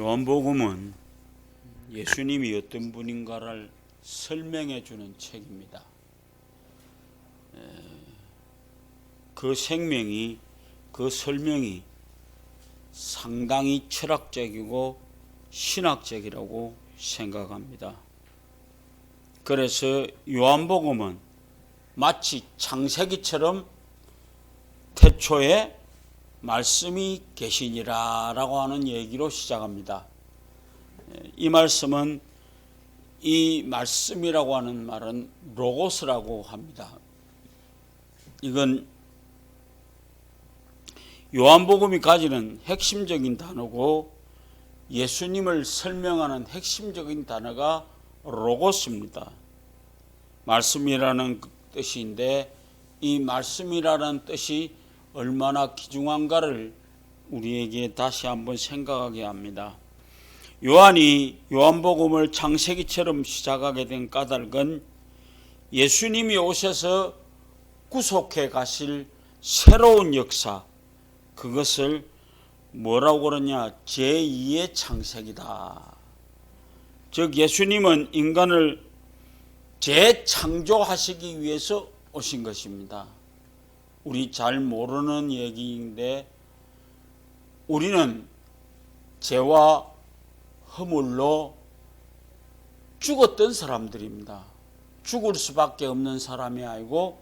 요한복음은 예수님이 어떤 분인가를 설명해 주는 책입니다. 에, 그 생명이 그 설명이 상당히 철학적이고 신학적이라고 생각합니다. 그래서 요한복음은 마치 창세기처럼 태초에 말씀이 계시니라 라고 하는 얘기로 시작합니다. 이 말씀은 이 말씀이라고 하는 말은 로고스라고 합니다. 이건 요한복음이 가지는 핵심적인 단어고 예수님을 설명하는 핵심적인 단어가 로고스입니다. 말씀이라는 뜻인데 이 말씀이라는 뜻이 얼마나 귀중한가를 우리에게 다시 한번 생각하게 합니다. 요한이 요한복음을 창세기처럼 시작하게 된 까닭은 예수님이 오셔서 구속해 가실 새로운 역사 그것을 뭐라고 그러냐 제2의 창세기다. 즉 예수님은 인간을 재창조하시기 위해서 오신 것입니다. 우리 잘 모르는 얘기인데 우리는 죄와 허물로 죽었던 사람들입니다. 죽을 수밖에 없는 사람이 아니고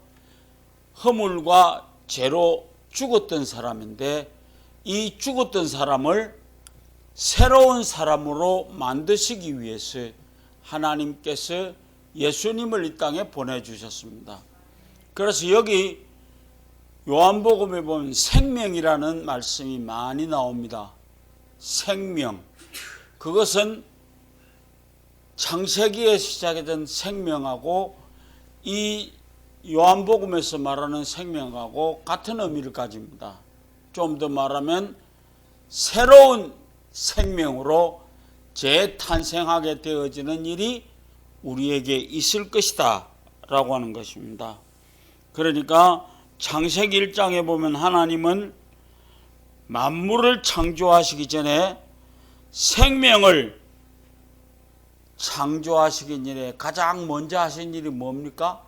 허물과 죄로 죽었던 사람인데 이 죽었던 사람을 새로운 사람으로 만드시기 위해서 하나님께서 예수님을 이 땅에 보내주셨습니다. 그래서 여기 요한복음에 보면 생명이라는 말씀이 많이 나옵니다. 생명. 그것은 창세기에 시작된 생명하고 이 요한복음에서 말하는 생명하고 같은 의미를 가집니다. 좀 더 말하면 새로운 생명으로 재탄생하게 되어지는 일이 우리에게 있을 것이다 라고 하는 것입니다. 그러니까 창세기 1장에 보면 하나님은 만물을 창조하시기 전에 생명을 창조하시기 전에 가장 먼저 하신 일이 뭡니까?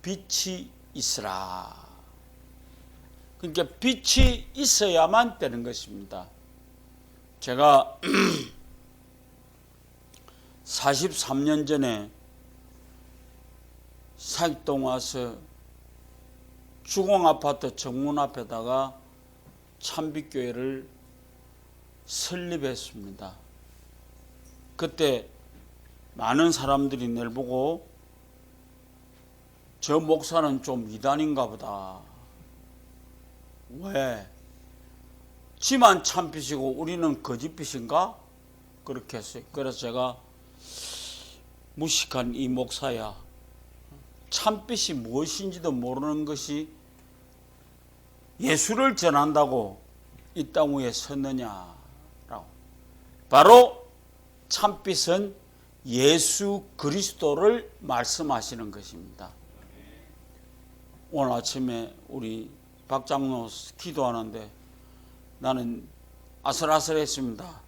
빛이 있으라. 그러니까 빛이 있어야만 되는 것입니다. 제가 43년 전에 사익동 와서 주공 아파트 정문 앞에다가 참빛교회를 설립했습니다. 그때 많은 사람들이 날 보고 저 목사는 좀 이단인가 보다. 왜? 지만 참빛이고 우리는 거짓빛인가? 그렇게 했어요. 그래서 제가 무식한 이 목사야. 참빛이 무엇인지도 모르는 것이 예수를 전한다고 이 땅 위에 섰느냐라고. 바로 참빛은 예수 그리스도를 말씀하시는 것입니다. 오늘 아침에 우리 박장로 기도하는데 나는 아슬아슬했습니다.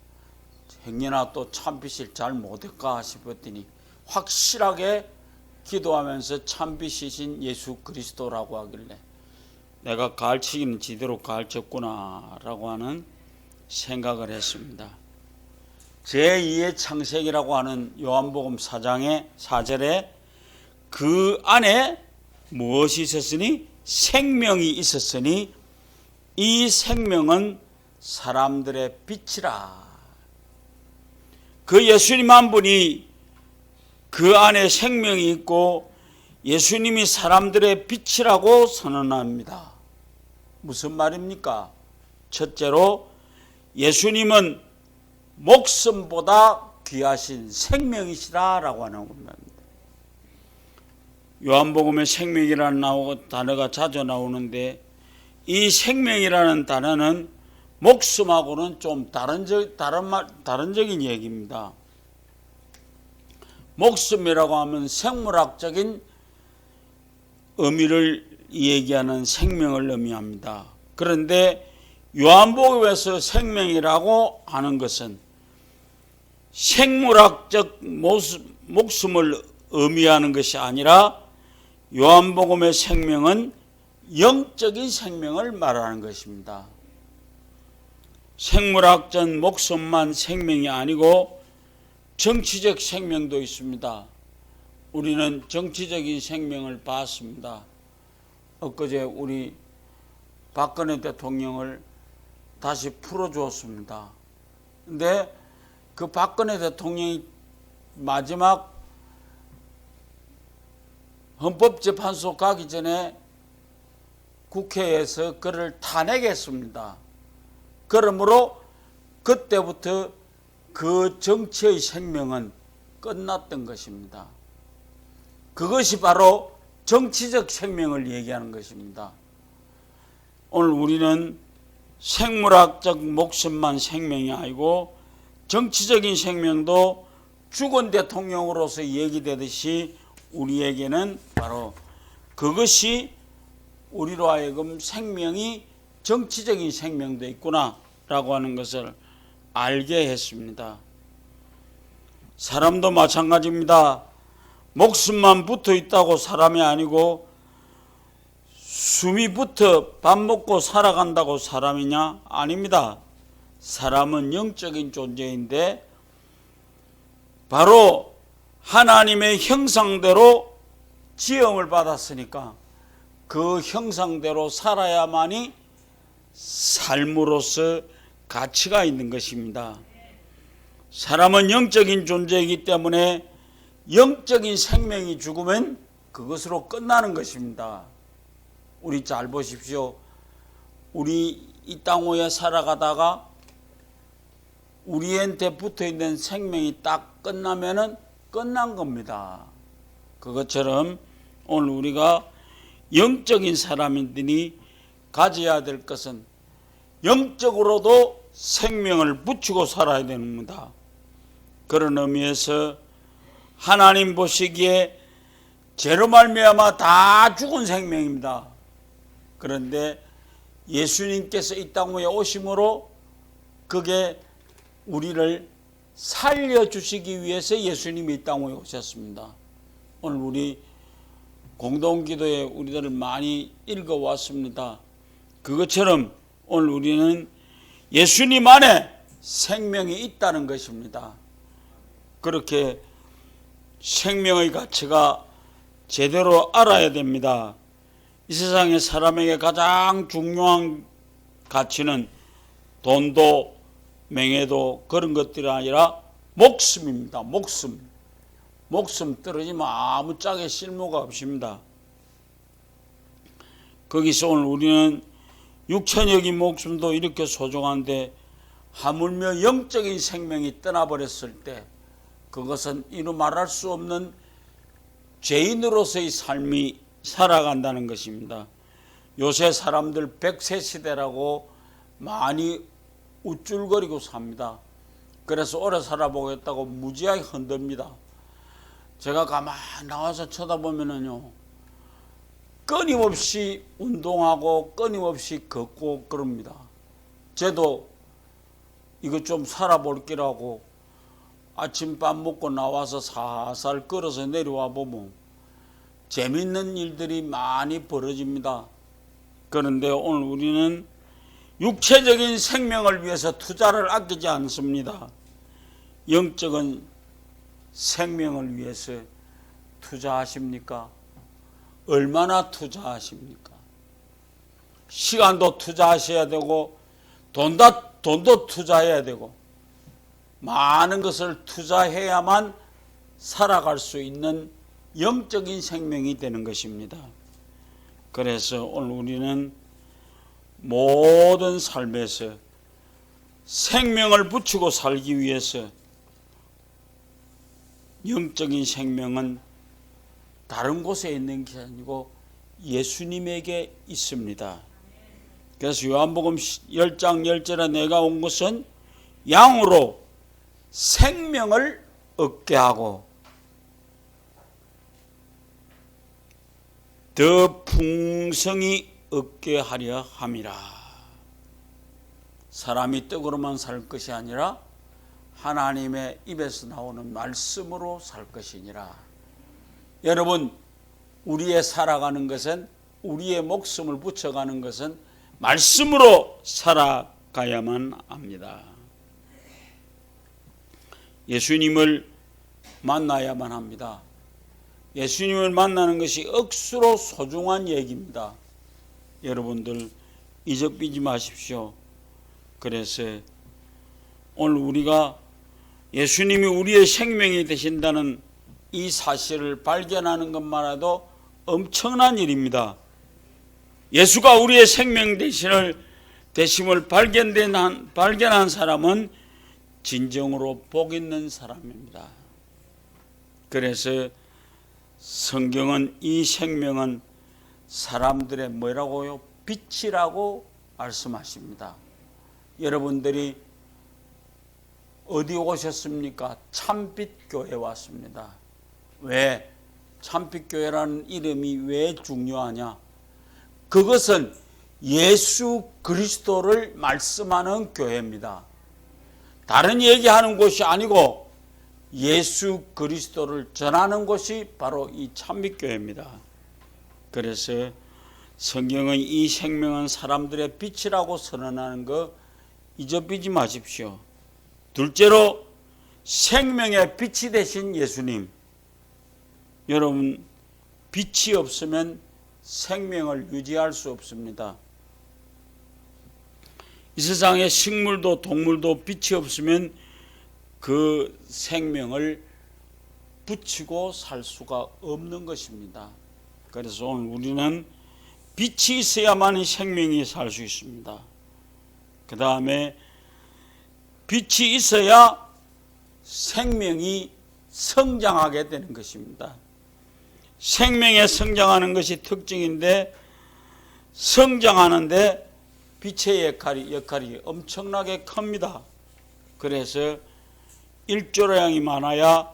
행여나 또 참빛을 잘 못할까 싶었더니 확실하게 기도하면서 참빛이신 예수 그리스도라고 하길래 내가 가르치기는 지대로 가르쳤구나라고 하는 생각을 했습니다. 제2의 창세기라고 하는 요한복음 4장의 4절에 그 안에 무엇이 있었으니 생명이 있었으니 이 생명은 사람들의 빛이라. 그 예수님 한 분이 그 안에 생명이 있고 예수님이 사람들의 빛이라고 선언합니다. 무슨 말입니까? 첫째로 예수님은 목숨보다 귀하신 생명이시라라고 하는 겁니다. 요한복음에 생명이라는 단어가 자주 나오는데 이 생명이라는 단어는 목숨하고는 좀 다른 적, 다른 말, 다른적인 얘기입니다. 목숨이라고 하면 생물학적인 의미를 얘기하는 생명을 의미합니다. 그런데 요한복음에서 생명이라고 하는 것은 생물학적 모습, 목숨을 의미하는 것이 아니라 요한복음의 생명은 영적인 생명을 말하는 것입니다. 생물학적 목숨만 생명이 아니고 정치적 생명도 있습니다. 우리는 정치적인 생명을 봤습니다. 엊그제 우리 박근혜 대통령을 다시 풀어주었습니다. 근데 그 박근혜 대통령이 마지막 헌법재판소 가기 전에 국회에서 그를 탄핵했습니다. 그러므로 그때부터 그 정치의 생명은 끝났던 것입니다. 그것이 바로 정치적 생명을 얘기하는 것입니다. 오늘 우리는 생물학적 목숨만 생명이 아니고 정치적인 생명도 죽은 대통령으로서 얘기되듯이 우리에게는 바로 그것이 우리로 하여금 생명이 정치적인 생명도 있구나라고 하는 것을 알게 했습니다. 사람도 마찬가지입니다. 목숨만 붙어 있다고 사람이 아니고 숨이 붙어 밥 먹고 살아간다고 사람이냐? 아닙니다. 사람은 영적인 존재인데 바로 하나님의 형상대로 지음을 받았으니까 그 형상대로 살아야만이 삶으로서 가치가 있는 것입니다. 사람은 영적인 존재이기 때문에 영적인 생명이 죽으면 그것으로 끝나는 것입니다. 우리 잘 보십시오. 우리 이땅 위에 살아가다가 우리한테 붙어 있는 생명이 딱 끝나면은 끝난 겁니다. 그것처럼 오늘 우리가 영적인 사람들이 가져야 될 것은 영적으로도 생명을 붙이고 살아야 됩니다. 그런 의미에서 하나님 보시기에 죄로 말미암아 다 죽은 생명입니다. 그런데 예수님께서 이 땅에 오심으로 그게 우리를 살려 주시기 위해서 예수님이 이 땅에 오셨습니다. 오늘 우리 공동기도에 우리들을 많이 읽어 왔습니다. 그것처럼 오늘 우리는 예수님 안에 생명이 있다는 것입니다. 그렇게 생명의 가치가 제대로 알아야 됩니다. 이 세상에 사람에게 가장 중요한 가치는 돈도 명예도 그런 것들이 아니라 목숨입니다. 목숨. 목숨 떨어지면 아무 짝에 쓸모가 없습니다. 거기서 오늘 우리는 육천적인 목숨도 이렇게 소중한데 하물며 영적인 생명이 떠나버렸을 때 그것은 이루 말할 수 없는 죄인으로서의 삶이 살아간다는 것입니다. 요새 사람들 백세 시대라고 많이 우쭐거리고 삽니다. 그래서 오래 살아보겠다고 무지하게 흔듭니다. 제가 가만 나와서 쳐다보면은요, 끊임없이 운동하고 끊임없이 걷고 그럽니다. 저도 이거 좀 살아볼기라고 아침밥 먹고 나와서 살살 걸어서 내려와 보면 재밌는 일들이 많이 벌어집니다. 그런데 오늘 우리는 육체적인 생명을 위해서 투자를 아끼지 않습니다. 영적인 생명을 위해서 투자하십니까? 얼마나 투자하십니까? 시간도 투자하셔야 되고 돈다, 돈도 투자해야 되고 많은 것을 투자해야만 살아갈 수 있는 영적인 생명이 되는 것입니다. 그래서 오늘 우리는 모든 삶에서 생명을 붙이고 살기 위해서 영적인 생명은 다른 곳에 있는 게 아니고 예수님에게 있습니다. 그래서 요한복음 10장 10절에 내가 온 것은 양으로 생명을 얻게 하고 더 풍성히 얻게 하려 함이라. 사람이 떡으로만 살 것이 아니라 하나님의 입에서 나오는 말씀으로 살 것이니라. 여러분, 우리의 살아가는 것은 우리의 목숨을 붙여가는 것은 말씀으로 살아가야만 합니다. 예수님을 만나야만 합니다. 예수님을 만나는 것이 억수로 소중한 얘기입니다. 여러분들 이적비지 마십시오. 그래서 오늘 우리가 예수님이 우리의 생명이 되신다는 이 사실을 발견하는 것만으로도 엄청난 일입니다. 예수가 우리의 생명 대신을 대심을 발견된 한, 발견한 사람은 진정으로 복 있는 사람입니다. 그래서 성경은 이 생명은 사람들의 뭐라고요? 빛이라고 말씀하십니다. 여러분들이 어디 오셨습니까? 참빛 교회 왔습니다. 왜? 참빛 교회라는 이름이 왜 중요하냐? 그것은 예수 그리스도를 말씀하는 교회입니다. 다른 얘기하는 곳이 아니고 예수 그리스도를 전하는 곳이 바로 이 참빛교회입니다. 그래서 성경은 이 생명은 사람들의 빛이라고 선언하는 거 잊어비지 마십시오. 둘째로 생명의 빛이 되신 예수님. 여러분 빛이 없으면 생명을 유지할 수 없습니다. 이 세상에 식물도 동물도 빛이 없으면 그 생명을 붙이고 살 수가 없는 것입니다. 그래서 오늘 우리는 빛이 있어야만 생명이 살 수 있습니다. 그 다음에 빛이 있어야 생명이 성장하게 되는 것입니다. 생명에 성장하는 것이 특징인데 성장하는데 빛의 역할이, 역할이 엄청나게 큽니다. 그래서 일조량이 많아야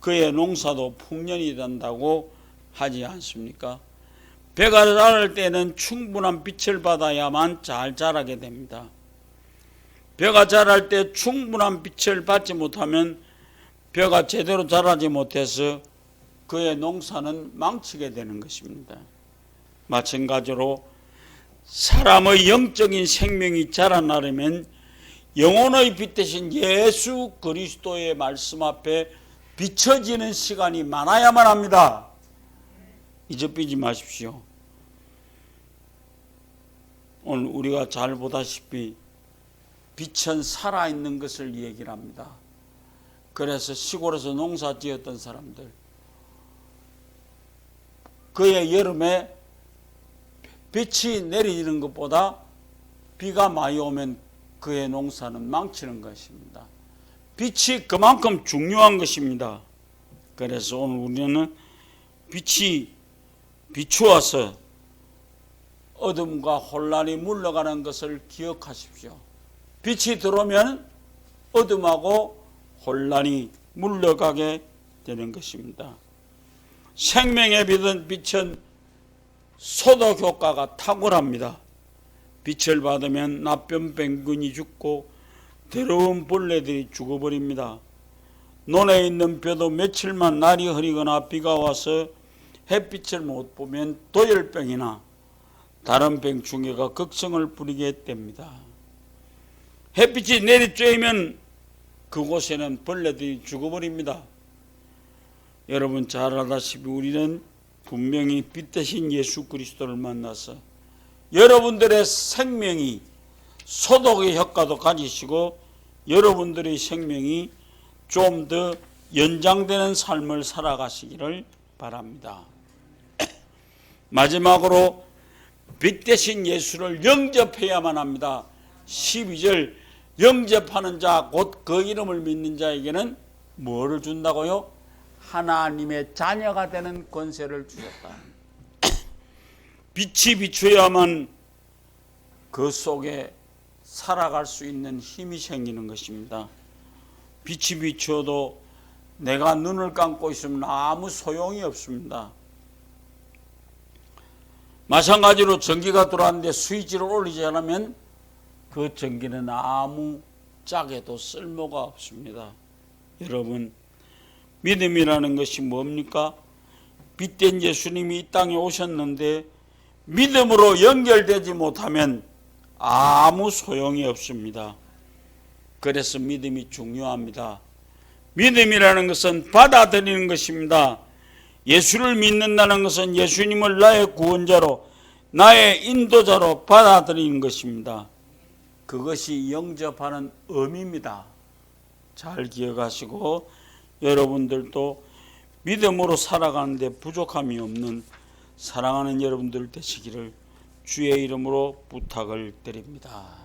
그의 농사도 풍년이 된다고 하지 않습니까? 배가 자랄 때는 충분한 빛을 받아야만 잘 자라게 됩니다. 벼가 자랄 때 충분한 빛을 받지 못하면 벼가 제대로 자라지 못해서 그의 농사는 망치게 되는 것입니다. 마찬가지로 사람의 영적인 생명이 자라나려면 영혼의 빛 대신 예수 그리스도의 말씀 앞에 비춰지는 시간이 많아야만 합니다. 잊어비지 마십시오. 오늘 우리가 잘 보다시피 빛은 살아있는 것을 얘기를 합니다. 그래서 시골에서 농사 지었던 사람들, 그의 여름에 빛이 내리는 것보다 비가 많이 오면 그의 농사는 망치는 것입니다. 빛이 그만큼 중요한 것입니다. 그래서 오늘 우리는 빛이 비추어서 어둠과 혼란이 물러가는 것을 기억하십시오. 빛이 들어오면 어둠하고 혼란이 물러가게 되는 것입니다. 생명의 빛은 빛은 소독 효과가 탁월합니다. 빛을 받으면 나병병균이 죽고 더러운 벌레들이 죽어버립니다. 논에 있는 벼도 며칠만 날이 흐리거나 비가 와서 햇빛을 못 보면 도열병이나 다른 병 중에가 극성을 부리게 됩니다. 햇빛이 내리쬐면 그곳에는 벌레들이 죽어버립니다. 여러분 잘 알다시피 우리는 분명히 빛 대신 예수 그리스도를 만나서 여러분들의 생명이 소독의 효과도 가지시고 여러분들의 생명이 좀 더 연장되는 삶을 살아가시기를 바랍니다. 마지막으로 빛 대신 예수를 영접해야만 합니다. 12절 영접하는 자 곧 그 이름을 믿는 자에게는 뭐를 준다고요? 하나님의 자녀가 되는 권세를 주셨다. 빛이 비추어야만 그 속에 살아갈 수 있는 힘이 생기는 것입니다. 빛이 비추어도 내가 눈을 감고 있으면 아무 소용이 없습니다. 마찬가지로 전기가 들어왔는데 스위치를 올리지 않으면 그 전기는 아무 짝에도 쓸모가 없습니다. 여러분 믿음이라는 것이 뭡니까? 빛된 예수님이 이 땅에 오셨는데 믿음으로 연결되지 못하면 아무 소용이 없습니다. 그래서 믿음이 중요합니다. 믿음이라는 것은 받아들이는 것입니다. 예수를 믿는다는 것은 예수님을 나의 구원자로 나의 인도자로 받아들이는 것입니다. 그것이 영접하는 의미입니다. 잘 기억하시고 여러분들도 믿음으로 살아가는데 부족함이 없는 사랑하는 여러분들 되시기를 주의 이름으로 부탁을 드립니다.